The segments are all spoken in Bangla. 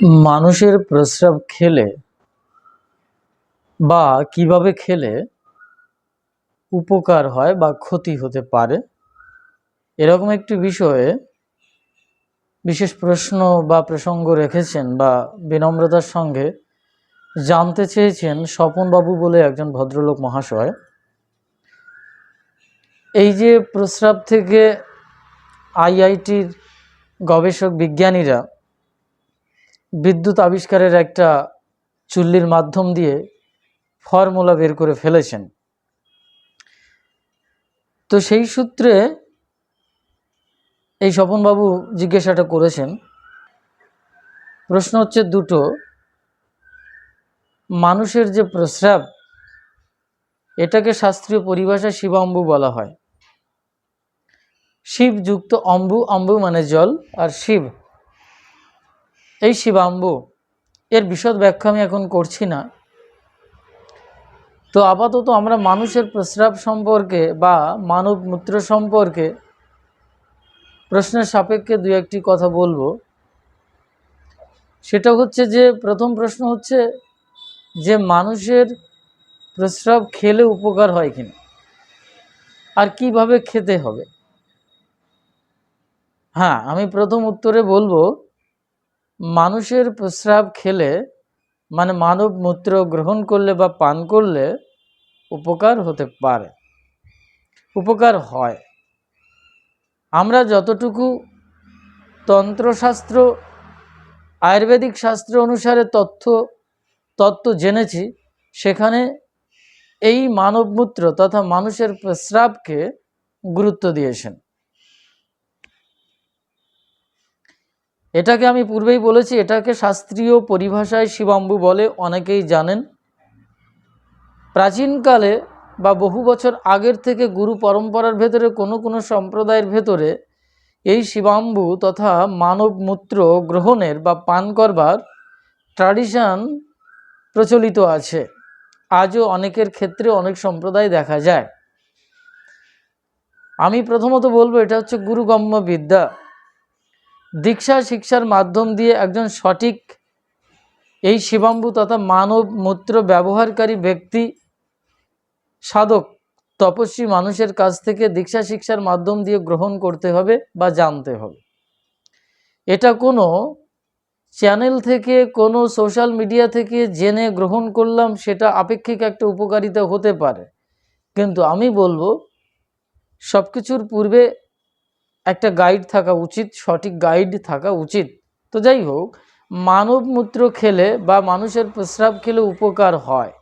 মানুষের প্রস্রাব খেলে বা কীভাবে খেলে উপকার হয় বা ক্ষতি হতে পারে, এরকম একটি বিষয়ে বিশেষ প্রশ্ন বা প্রসঙ্গ রেখেছেন বা বিনম্রতার সঙ্গে জানতে চেয়েছেন স্বপনবাবু বলে একজন ভদ্রলোক মহাশয়। এই যে প্রস্রাব থেকে আইআইটির গবেষক বিজ্ঞানীরা বিদ্যুৎ আবিষ্কারের একটা চুল্লির মাধ্যম দিয়ে ফর্মুলা বের করে ফেলেছেন। তো সেই সূত্রে এই স্বপনবাবু জিজ্ঞাসাটা করেছেন, প্রশ্ন হচ্ছে দুটো। মানুষের যে প্রস্রাব, এটাকে শাস্ত্রীয় পরিভাষায় শিবাম্বু বলা হয়। শিবযুক্ত অম্বু অম্বু মানে জল, আর শিব এই শিবাম্বু, এর বিশদ ব্যাখ্যা আমি এখন করছি না। তো আপাতত আমরা মানুষের প্রস্রাব সম্পর্কে বা মানব মূত্র সম্পর্কে প্রশ্নের সাপেক্ষে দু একটি কথা বলব। সেটা হচ্ছে যে, প্রথম প্রশ্ন হচ্ছে যে, মানুষের প্রস্রাব খেলে উপকার হয় কিনা? আর কীভাবে খেতে হবে? হ্যাঁ আমি প্রথম উত্তরে বলব মানুষের প্রস্রাব খেলে মানে মানব মূত্র গ্রহণ করলে বা পান করলে উপকার হতে পারে। উপকার হয়। আমরা যতটুকু তন্ত্রশাস্ত্র, আয়ুর্বেদিক শাস্ত্র অনুসারে তথ্য, তত্ত্ব জেনেছি, সেখানে এই মানবমূত্র তথা মানুষের প্রস্রাবকে গুরুত্ব দিয়েছেন। এটাকে আমি পূর্বেই বলেছি, এটাকে শাস্ত্রীয় পরিভাষায় শিবাম্বু বলে অনেকেই জানেন। প্রাচীনকালে বা বহু বছর আগের থেকে গুরু পরম্পরার ভেতরে কোনো কোনো সম্প্রদায়ের ভেতরে এই শিবাম্বু তথা মানব মূত্র গ্রহণের বা পান করবার ট্র্যাডিশন প্রচলিত আছে। আজও অনেকের ক্ষেত্রে অনেক সম্প্রদায় দেখা যায়। আমি প্রথমত বলব, এটা হচ্ছে গুরুগম্য বিদ্যা। দীক্ষা শিক্ষার মাধ্যম দিয়ে একজন সঠিক এই শিবাম্বু তথা মানব মূত্র ব্যবহারকারী ব্যক্তি, সাধক, তপস্বী মানুষের কাছ থেকে দীক্ষা শিক্ষার মাধ্যম দিয়ে গ্রহণ করতে হবে বা জানতে হবে। এটা কোনো চ্যানেল থেকে, কোনো সোশ্যাল মিডিয়া থেকে জেনে গ্রহণ করলাম সেটা আপেক্ষিক একটা উপকারিতা হতে পারে। কিন্তু আমি বলব সব কিছুর পূর্বে একটা গাইড থাকা উচিত, সঠিক গাইড থাকা উচিত। তো যাই হোক, মানব মূত্র খেলে বা মানুষের প্রস্রাব খেলে উপকার হয়।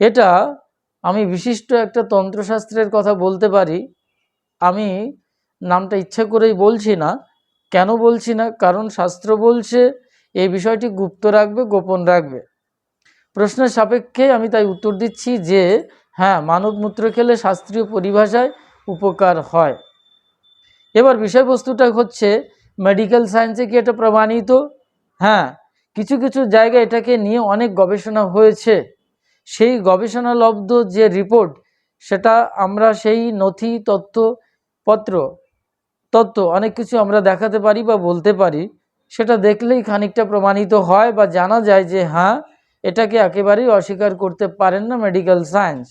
এটা আমি বিশিষ্ট একটা তন্ত্রশাস্ত্রের কথা বলতে পারি। আমি নামটা ইচ্ছা করেই বলছি না। কেন বলছি না? কারণ শাস্ত্র বলছে, এই বিষয়টি গুপ্ত রাখবে, গোপন রাখবে। প্রশ্নের সাপেক্ষে আমি তাই উত্তর দিচ্ছি যে হ্যাঁ মানব মূত্র খেলে শাস্ত্রীয় পরিভাষায় উপকার হয়। এবার বিষয়বস্তুটা হচ্ছে মেডিকেল সায়েন্সে কি এটা প্রমাণিত? হ্যাঁ কিছু কিছু জায়গায় এটাকে নিয়ে অনেক গবেষণা হয়েছে। সেই গবেষণালব্ধ যে রিপোর্ট সেটা আমরা সেই নথি তথ্যপত্র তত্ত্ব অনেক কিছু আমরা দেখাতে পারি বা বলতে পারি। সেটা দেখলেই খানিকটা প্রমাণিত হয় বা জানা যায় যে হ্যাঁ এটাকে একেবারেই অস্বীকার করতে পারেন না মেডিকেল সায়েন্স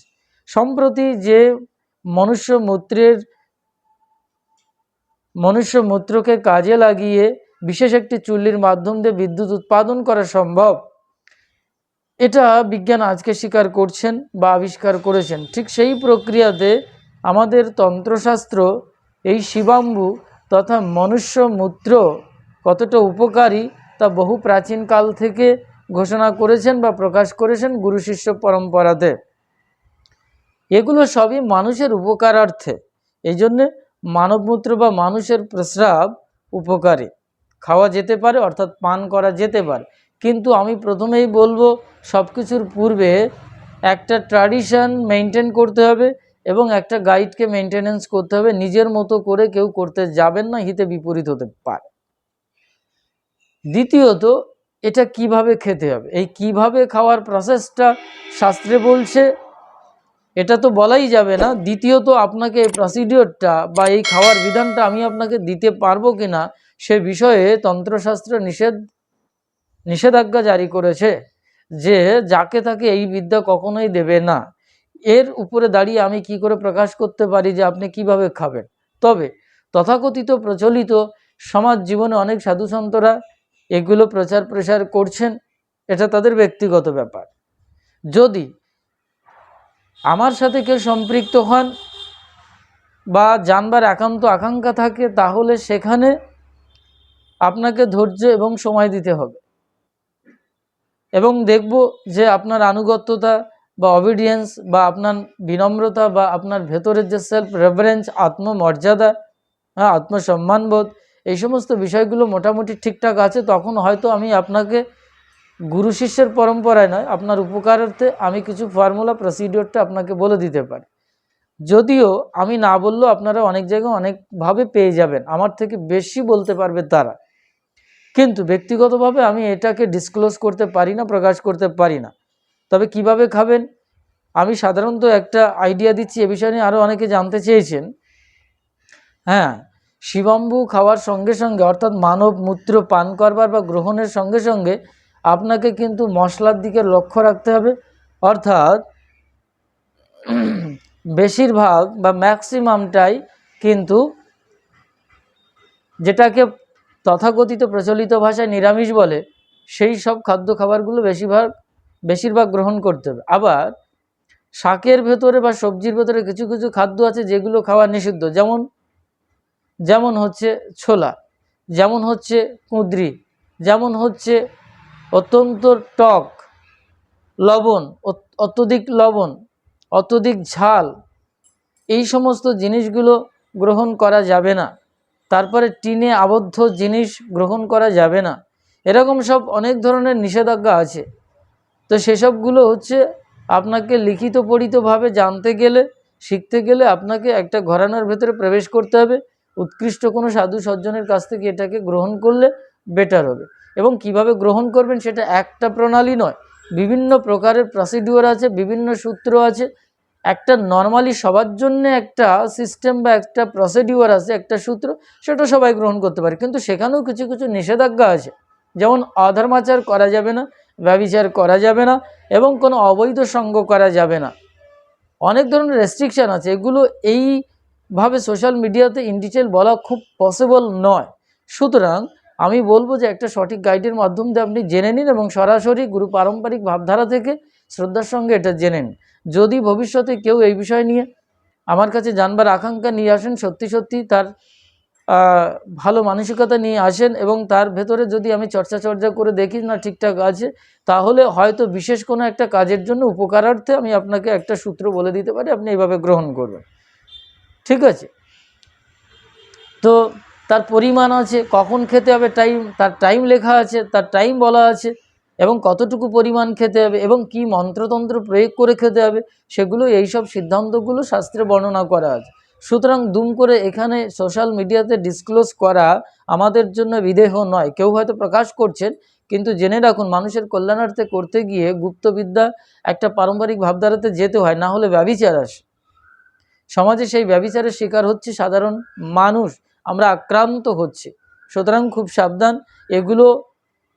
সম্প্রতি যে মনুষ্য মূত্রের মনুষ্য মূত্রকে কাজে লাগিয়ে বিশেষ একটি চুল্লির মাধ্যম দিয়ে বিদ্যুৎ উৎপাদন করা সম্ভব। এটা বিজ্ঞান আজকে স্বীকার করছেন বা আবিষ্কার করেছেন। ঠিক সেই প্রক্রিয়াতে আমাদের তন্ত্রশাস্ত্র, এই শিবাম্বু তথা মনুষ্য মূত্র কতটা উপকারী তা বহু প্রাচীনকাল থেকে ঘোষণা করেছেন বা প্রকাশ করেছেন গুরু শিষ্য পরম্পরাতে। এগুলো সবই মানুষের উপকারার্থে। এই জন্যে মানবমূত্র বা মানুষের প্রস্রাব উপকারী। খাওয়া যেতে পারে, অর্থাৎ পান করা যেতে পারে। কিন্তু আমি প্রথমেই বলব সব কিছুর পূর্বে একটা ট্র্যাডিশন মেনটেন করতে হবে এবং একটা গাইডকে মেনটেনেন্স করতে হবে। নিজের মতো করে কেউ করতে যাবেন না, হিতে বিপরীত হতে পারে। দ্বিতীয়ত, এটা কীভাবে খেতে হবে? এই কীভাবে খাওয়ার প্রসেসটা শাস্ত্রে বলছে এটা তো বলাই যাবে না। দ্বিতীয়ত আপনাকে এই প্রসিডিওরটা বা এই খাওয়ার বিধানটা আমি আপনাকে দিতে পারব কি না সে বিষয়ে তন্ত্রশাস্ত্র নিষেধ, নিষেধাজ্ঞা জারি করেছে যে যাকে তাকে এই বিদ্যা কখনোই দেবে না। এর উপরে দাঁড়িয়ে আমি কি করে প্রকাশ করতে পারি যে আপনি কীভাবে খাবেন? তবে তথাকথিত প্রচলিত সমাজ জীবনে অনেক সাধুসন্তরা এগুলো প্রচার প্রসার করছেন, এটা তাদের ব্যক্তিগত ব্যাপার। যদি আমার সাথে কেউ সম্পৃক্ত হন বা জানবার একান্ত আকাঙ্ক্ষা থাকে, তাহলে সেখানে আপনাকে ধৈর্য এবং সময় দিতে হবে। এবং দেখব যে আপনার আনুগত্যতা বা অবিডিয়েন্স বা আপনার বিনম্রতা বা আপনার ভেতরের যে সেলফ রেফারেন্স আত্মমর্যাদা হ্যাঁ আত্মসম্মানবোধ, এই সমস্ত বিষয়গুলো মোটামুটি ঠিকঠাক আছে, তখন হয়তো আমি আপনাকে গুরু শিষ্যের পরম্পরায় নয়, আপনার উপকারার্থে আমি কিছু ফর্মুলা প্রসিডিওরটা আপনাকে বলে দিতে পারি। যদিও আমি না বললেও আপনারা অনেক জায়গায় অনেকভাবে পেয়ে যাবেন, আমার থেকে বেশি বলতে পারবে তারা। কিন্তু ব্যক্তিগতভাবে আমি এটাকে ডিসক্লোজ করতে পারি না, প্রকাশ করতে পারি না। তবে কীভাবে খাবেন? আমি সাধারণত একটা আইডিয়া দিচ্ছি, এ বিষয় নিয়ে আরও অনেকে জানতে চেয়েছেন। হ্যাঁ শিবম্বু খাওয়ার সঙ্গে সঙ্গে, অর্থাৎ মানব মূত্র পান করবার বা গ্রহণের সঙ্গে সঙ্গে আপনাকে কিন্তু মশলার দিকে লক্ষ্য রাখতে হবে। অর্থাৎ বেশিরভাগ বা ম্যাক্সিমামটাই কিন্তু যেটাকে তথাকথিত প্রচলিত ভাষায় নিরামিষ বলে, সেই সব খাদ্য খাবারগুলো বেশিরভাগ বেশিরভাগ গ্রহণ করতে হবে। আবার শাকের ভেতরে বা সবজির ভেতরে কিছু কিছু খাদ্য আছে যেগুলো খাওয়া নিষিদ্ধ। যেমন যেমন হচ্ছে ছোলা, যেমন হচ্ছে কুঁদরি, যেমন হচ্ছে অত্যন্ত টক, লবণ অত্যধিক লবণ, অত্যধিক ঝাল, এই সমস্ত জিনিসগুলো গ্রহণ করা যাবে না। তারপরে টিনে আবদ্ধ জিনিস গ্রহণ করা যাবে না। এরকম সব অনেক ধরনের নিষেধাজ্ঞা আছে। তো সেসবগুলো হচ্ছে আপনাকে লিখিত পড়িতভাবে জানতে গেলে, শিখতে গেলে আপনাকে একটা ঘরানার ভেতরে প্রবেশ করতে হবে। উৎকৃষ্ট কোনো সাধু সজ্জনের কাছ থেকে এটাকে গ্রহণ করলে বেটার হবে। এবং কীভাবে গ্রহণ করবেন সেটা একটা প্রণালী নয়। বিভিন্ন প্রকারের প্রসিডিওর আছে, বিভিন্ন সূত্র আছে। একটা নর্মালি সবার জন্য একটা সিস্টেম বা একটা প্রসিডিওর আছে, একটা সূত্র, সেটা সবাই গ্রহণ করতে পারে। কিন্তু সেখানেও কিছু কিছু নিষেধাজ্ঞা আছে। যেমন অধর্মাচার করা যাবে না ব্যবিচার করা যাবে না, এবং কোনো অবৈধ সঙ্গ করা যাবে না। অনেক ধরনের রেস্ট্রিকশান আছে। এগুলো এইভাবে সোশ্যাল মিডিয়াতে ইন ডিটেল বলা খুব পসিবল নয়। সুতরাং আমি বলব যে একটা সঠিক গাইডের মাধ্যম দিয়ে আপনি জেনে নিন এবং সরাসরি গুরু পারম্পরিক ভাবধারা থেকে শ্রদ্ধার সঙ্গে এটা জেনে নিন। যদি ভবিষ্যতে কেউ এই বিষয় নিয়ে আমার কাছে জানবার আকাঙ্ক্ষা নিয়ে আসেন, সত্যি সত্যি তার ভালো মানসিকতা নিয়ে আসেন এবং তার ভেতরে যদি আমি চর্চা চর্চা করে দেখি না ঠিকঠাক আছে, তাহলে হয়তো বিশেষ কোনো একটা কাজের জন্য উপকারার্থে আমি আপনাকে একটা সূত্র বলে দিতে পারি, আপনি এইভাবে গ্রহণ করবেন। ঠিক আছে? তো তার পরিমাণ আছে, কখন খেতে হবে টাইম তার টাইম লেখা আছে, তার টাইম বলা আছে, এবং কতটুকু পরিমাণ খেতে হবে, এবং কি মন্ত্রতন্ত্র প্রয়োগ করে খেতে হবে, সেগুলো এই সব সিদ্ধান্তগুলো শাস্ত্রে বর্ণনা করা আছে। সুতরাং দুম করে এখানে সোশ্যাল মিডিয়াতে ডিসক্লোজ করা আমাদের জন্য বিদেহ নয়। কেউ হয়তো প্রকাশ করছেন, কিন্তু জেনে রাখুন, মানুষের কল্যাণার্থে করতে গিয়ে গুপ্তবিদ্যা একটা পারম্পরিক ভাবধারাতে যেতে হয়, না হলে ব্যবিচার আসে। সমাজে সেই ব্যবিচারের শিকার হচ্ছে সাধারণ মানুষ। আমরা আক্রান্ত হচ্ছে। সুতরাং খুব সাবধান। এগুলো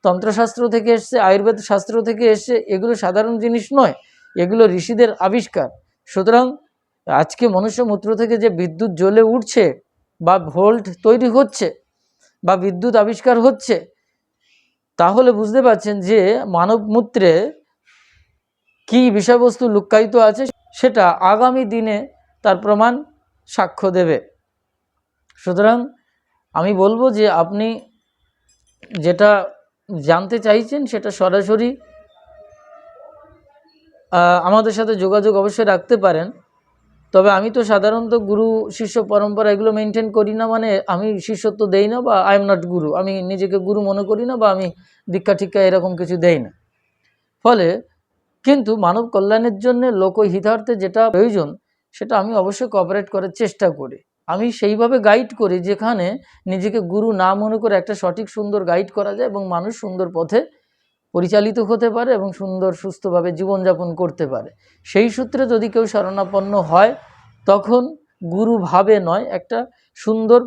তন্ত্রশাস্ত্র থেকে এসছে, আয়ুর্বেদ শাস্ত্র থেকে এসছে, এগুলো সাধারণ জিনিস নয়, এগুলো ঋষিদের আবিষ্কার। সুতরাং আজকে মনুষ্য মূত্র থেকে যে বিদ্যুৎ জ্বলে উঠছে বা ভোল্ট তৈরি হচ্ছে বা বিদ্যুৎ আবিষ্কার হচ্ছে, তাহলে বুঝতে পারছেন যে মানব মূত্রে কী বিষয়বস্তু লুক্কায়িত আছে, সেটা আগামী দিনে তার প্রমাণ সাক্ষ্য দেবে। সুতরাং আমি বলব যে আপনি যেটা জানতে চাইছেন সেটা সরাসরি আমাদের সাথে যোগাযোগ অবশ্যই রাখতে পারেন। তবে আমি তো সাধারণত গুরু, শিষ্য পরম্পরা এগুলো মেনটেন করি না মানে আমি শিষ্যত্ব দেই না বা আই এম নট গুরু আমি নিজেকে গুরু মনে করি না বা আমি দীক্ষা টিক্ষা এরকম কিছু দেই না। ফলে কিন্তু মানব কল্যাণের জন্য লোকহিতার্থে যেটা প্রয়োজন সেটা আমি অবশ্যই কোঅপারেট করার চেষ্টা করি। আমি সেইভাবে গাইড করি যেখানে নিজেকে গুরু না মনে করে একটা সঠিক সুন্দর গাইড করা যায় এবং মানুষ সুন্দর পথে পরিচালিত হতে পারে এবং সুন্দর সুস্থভাবে জীবনযাপন করতে পারে। সেই সূত্রে যদি কেউ শরণাপন্ন হয়, তখন গুরু ভাবে নয়, একটা সুন্দর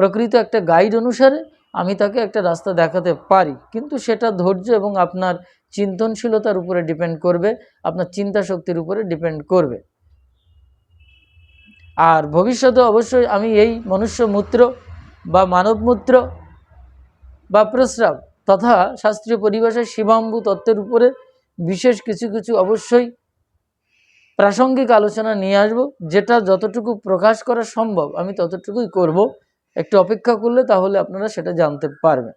প্রকৃত একটা গাইড অনুসারে আমি তাকে একটা রাস্তা দেখাতে পারি। কিন্তু সেটা ধৈর্য এবং আপনার চিন্তনশীলতার উপরে ডিপেন্ড করবে, আপনার চিন্তা শক্তির উপরে ডিপেন্ড করবে। আর ভবিষ্যতে অবশ্যই আমি এই মনুষ্য মূত্র বা মানব মূত্র বা প্রস্রাব তথা শাস্ত্রীয় পরিভাষায় শিবাম্বু তত্ত্বের উপরে বিশেষ কিছু কিছু অবশ্যই প্রাসঙ্গিক আলোচনা নিয়ে আসব, যেটা যতটুকু প্রকাশ করা সম্ভব আমি ততটুকুই করব। একটু অপেক্ষা করলে তাহলে আপনারা সেটা জানতে পারবেন।